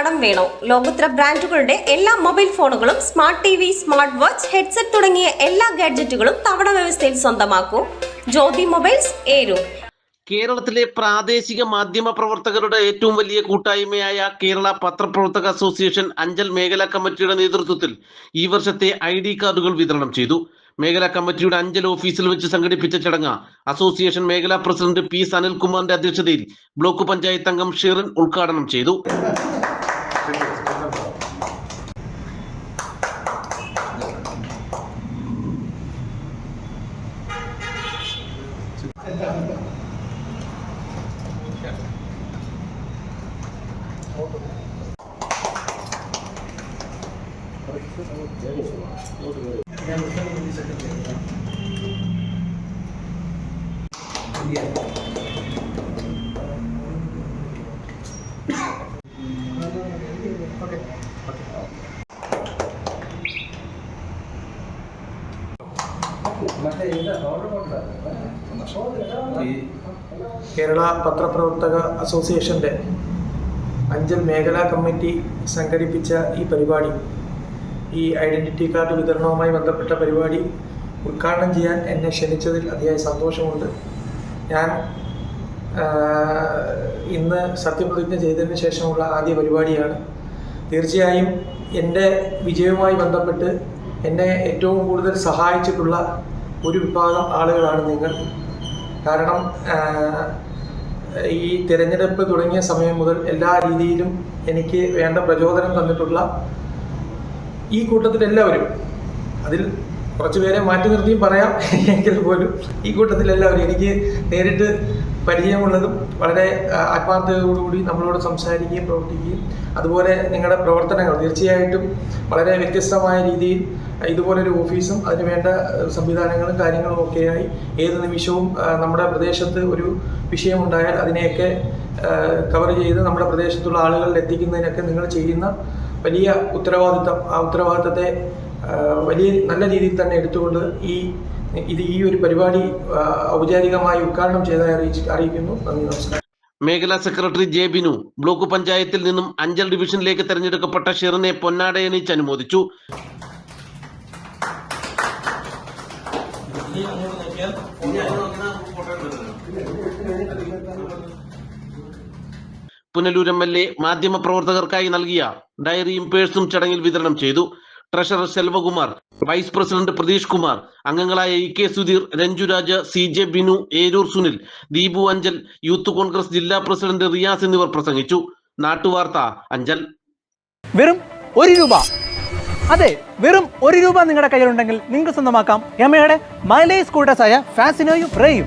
കടം വേണോ? ലോകോത്തര ബ്രാൻഡുകളുടെ എല്ലാ മൊബൈൽ ഫോണുകളും smart T V smart watch headset തുടങ്ങിയ എല്ലാ ഗാഡ്ജറ്റുകളും തവണ വ്യവസ്ഥയിൽ സ്വന്തമാക്കൂ. ജ്യോതി മൊബൈൽസ് ഏരൂർ കേരളത്തിലെ പ്രാദേശിക മാധ്യമ പ്രവർത്തകരുടെ ഏറ്റവും വലിയ കൂട്ടായ്മയായ കേരള പത്രപ്രവർത്തക അസോസിയേഷൻ അഞ്ചൽ മേഖലാ കമ്മിറ്റിയുടെ നേതൃത്വത്തിൽ ഈ വർഷത്തെ ഐ ഡി കാർഡുകൾ വിതരണം ചെയ്തു. മേഖലാ കമ്മിറ്റിയുടെ അഞ്ചൽ ഓഫീസിൽ വെച്ച് സംഘടിപ്പിച്ച ചടങ്ങ് അസോസിയേഷൻ മേഖലാ പ്രസിഡന്റ് പി സനിൽകുമാറിന്റെ അധ്യക്ഷതയിൽ ബ്ലോക്ക് പഞ്ചായത്ത് അംഗം ഷെറിൻ ഉദ്ഘാടനം ചെയ്തു. കേരള പത്രപ്രവർത്തക അസോസിയേഷന്റെ അഞ്ചൽ മേഖലാ കമ്മിറ്റി സംഘടിപ്പിച്ച ഈ പരിപാടി ഈ ഐഡന്റിറ്റി കാർഡ് വിതരണവുമായി ബന്ധപ്പെട്ട പരിപാടി ഉദ്ഘാടനം ചെയ്യാൻ എന്നെ ക്ഷണിച്ചതിൽ അതിയായ സന്തോഷമുണ്ട്. ഞാൻ ഇന്ന് സത്യപ്രതിജ്ഞ ചെയ്തതിന് ശേഷമുള്ള ആദ്യ പരിപാടിയാണ്. തീർച്ചയായും എന്റെ വിജയവുമായി ബന്ധപ്പെട്ട് എന്നെ ഏറ്റവും കൂടുതൽ സഹായിച്ചിട്ടുള്ള ഒരു വിഭാഗം ആളുകളാണ് നിങ്ങൾ. കാരണം ഈ തിരഞ്ഞെടുപ്പ് തുടങ്ങിയ സമയം മുതൽ എല്ലാ രീതിയിലും എനിക്ക് വേണ്ട പ്രചോദനം തന്നിട്ടുള്ള ഈ കൂട്ടത്തിൽ എല്ലാവരും അതിൽ കുറച്ചുപേരെ മാറ്റി നിർത്തിയും പറയാം. എങ്കിൽ പോലും ഈ കൂട്ടത്തിൽ എല്ലാവരും എനിക്ക് നേരിട്ട് പരിചയമുള്ളതും വളരെ ആത്മാർത്ഥതയോടുകൂടി നമ്മളോട് സംസാരിക്കുകയും പ്രവർത്തിക്കുകയും അതുപോലെ നിങ്ങളുടെ പ്രവർത്തനങ്ങൾ തീർച്ചയായിട്ടും വളരെ വ്യത്യസ്തമായ രീതിയിൽ ഇതുപോലൊരു ഓഫീസും അതിനുവേണ്ട വേണ്ട സംവിധാനങ്ങളും കാര്യങ്ങളും ഒക്കെയായി ഏത് നിമിഷവും നമ്മുടെ പ്രദേശത്ത് ഒരു വിഷയമുണ്ടായാൽ അതിനെയൊക്കെ കവർ ചെയ്ത് നമ്മുടെ പ്രദേശത്തുള്ള ആളുകളിൽ എത്തിക്കുന്നതിനൊക്കെ നിങ്ങൾ ചെയ്യുന്ന വലിയ ഉത്തരവാദിത്തം ആ ഉത്തരവാദിത്തത്തെ വലിയ നല്ല രീതിയിൽ തന്നെ എടുത്തുകൊണ്ട് ഈ ഇത് ഈ ഒരു പരിപാടി ഔപചാരികമായി ഉദ്ഘാടനം ചെയ്തതായി അറിയിച്ച് അറിയിക്കുന്നു. നന്ദി നമസ്കാരം. മേഖലാ സെക്രട്ടറി ജെ ബിനു ബ്ലോക്ക് പഞ്ചായത്തിൽ നിന്നും അഞ്ചൽ ഡിവിഷനിലേക്ക് തെരഞ്ഞെടുക്കപ്പെട്ട ഷിറിനെ പൊന്നാടയണിച്ച് അനുമോദിച്ചു. പുനലൂർ എം എൽ എ മാധ്യമ പ്രവർത്തകർക്കായി നൽകിയ ഡയറിയും പേഴ്സും ചടങ്ങിൽ വിതരണം ചെയ്തു. Treasurer Selvakumar vice president Pratheesh Kumar അംഗങ്ങളായ E K Sudheer Ranjuraj C J Binu Eroor Sunil Deepu Anchal Youth Congress ജില്ലാ പ്രസിഡന്റ് റിയാസ് എന്നിവർ പ്രസംഗിച്ചു. നാട്ടുവാർത്ത അഞ്ചൽ. വെറും ഒരു രൂപ. അതെ വെറും ഒരു രൂപ നിങ്ങളുടെ കയ്യിലുണ്ടെങ്കിൽ നിങ്ങൾക്ക് സ്വന്തമാക്കാം. യമയുടെ മൈലേജ് സ്കൂട്ടേഴ്സായ ഫാസിനോയും റേയും